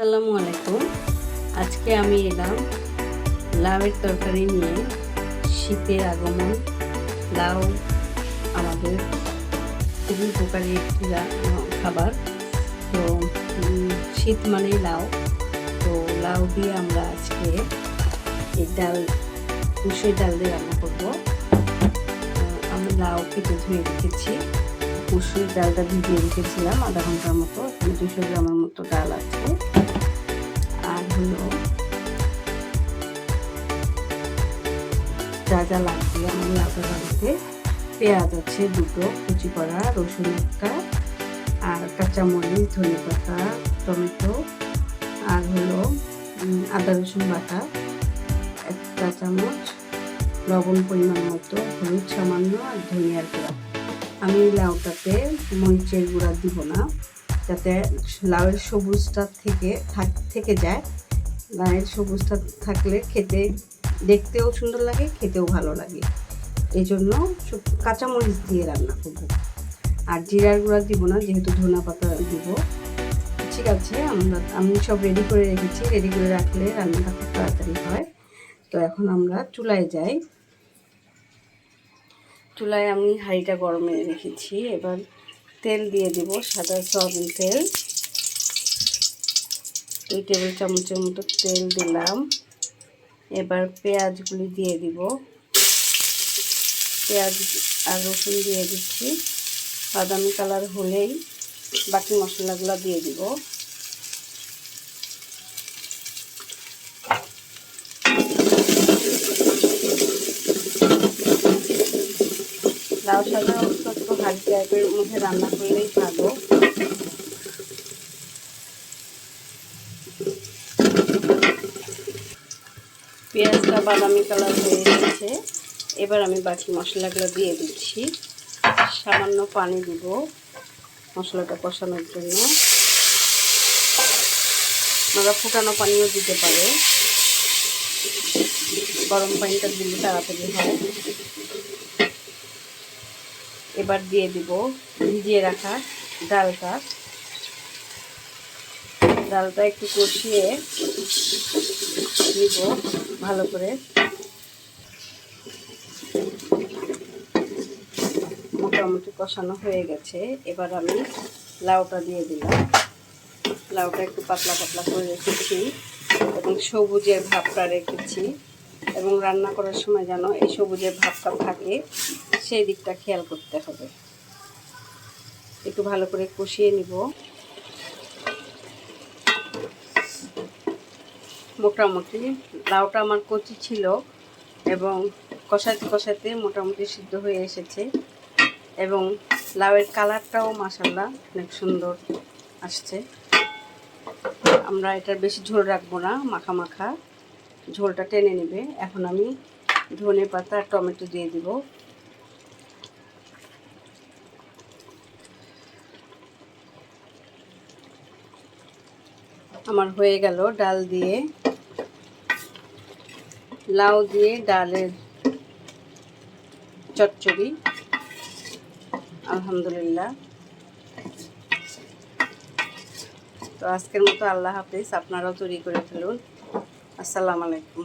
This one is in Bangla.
আসসালামু আলাইকুম। আজকে আমি এলাম লাউয়ের তরকারি নিয়ে। শীতের আগমন, লাউ আমাদের খুবই উপকারী একটি খাবার। তো শীত মানেই লাউ। তো লাউ দিয়ে আমরা আজকে এই ডাল মুসুর ডাল দিয়ে রান্না করব। আমি লাউ কেটে ধুয়ে রেখেছি। মুসুর ডালটা ভিজিয়ে রেখেছিলাম, আধা ঘণ্টার মতো, দুশো গ্রামের মতো ডাল আছে। আর যা যা লাগবে আমার লাউটা বাড়িতে। পেঁয়াজ আছে দুটো, কুচি করা, রসুন একটা আর কাঁচামরিচ, ধনে পাতা, টমেটো, আর হলো আদা রসুন বাটা, এক চামচ, লবণ পরিমাণ মতো, হলুদ সামান্য, আর ধনিয়ার গুঁড়া। আমি লাউটাতে মরিচের গুঁড়া দিব না, যাতে লাউয়ের সবুজটা থাক- থেকে যায়। লাউয়ের সবুজটা থাকলে খেতে, দেখতেও সুন্দর লাগে, খেতেও ভালো লাগে। এই জন্য কাঁচামরিচ দিয়ে রান্না করব। আর জিরার গুঁড়া দিব না, যেহেতু ধনা পাতা দিব। ঠিক আছে, আমরা, আমি সব রেডি করে রেখেছি। রেডি করে রাখলে রান্নাটা খুব তাড়াতাড়ি হয়। তো এখন আমরা চুলায় যাই। চুলায় আমি হাঁড়িটা গরমে রেখেছি। এবার তেল দিয়ে দেব সাদা সয়াবিন তেল। দুই টেবিল চামচের মতো তেল দিলাম। এবার পেঁয়াজগুলি দিয়ে দিব। পেঁয়াজ আর রসুন দিয়ে দিচ্ছি। বাদামি কালার হলেই বাকি মশলাগুলো দিয়ে দিব। লাউ সাধারণত একটু হাড়ি টাইপের মধ্যে রান্না করলেই ভালো। পেঁয়াজটা, বাদামি কালার হয়ে গেছে। এবার আমি বাকি মশলাগুলো দিয়ে দিচ্ছি। সামান্য পানি দিব মশলাটা কষানোর জন্য। আপনারা ফুটানো পানিও দিতে পারে গরম পানিটা দিলে তাড়াতাড়ি হয়। এবার দিয়ে দিব ভিজিয়ে রাখা ডালটা। ডালটা একটু কষিয়ে দিব ভালো করে। মোটামুটি কষানো হয়ে গেছে। এবার আমি লাউটা দিয়ে দিলাম। লাউটা একটু পাতলা পাতলা করে রেখেছি এবং সবুজের ভাবটা রেখেছি এবং রান্না করার সময় যেন এই সবুজের ভাবটা থাকে, সেই দিকটা খেয়াল করতে হবে। একটু ভালো করে কষিয়ে নিব। মোটামুটি লাউটা আমার কচি ছিল এবং কষাতে কষাতে মোটামুটি সিদ্ধ হয়ে এসেছে এবং লাউয়ের কালারটাও মাসাল্লাহ অনেক সুন্দর আসছে। আমরা এটার বেশি ঝোল রাখব না, মাখা মাখা। ঝোলটা টেনে নেবে। এখন আমি ধনে পাতা আর টমেটো দিয়ে দিব। আমার হয়ে গেল ডাল দিয়ে লাউ দিয়ে ডালের চচ্চড়ি। আলহামদুলিল্লাহ। তো আজকের মতো আল্লাহ হাফিজ, আপনারাও তৈরি করে ফেলুন। আসসালামু আলাইকুম।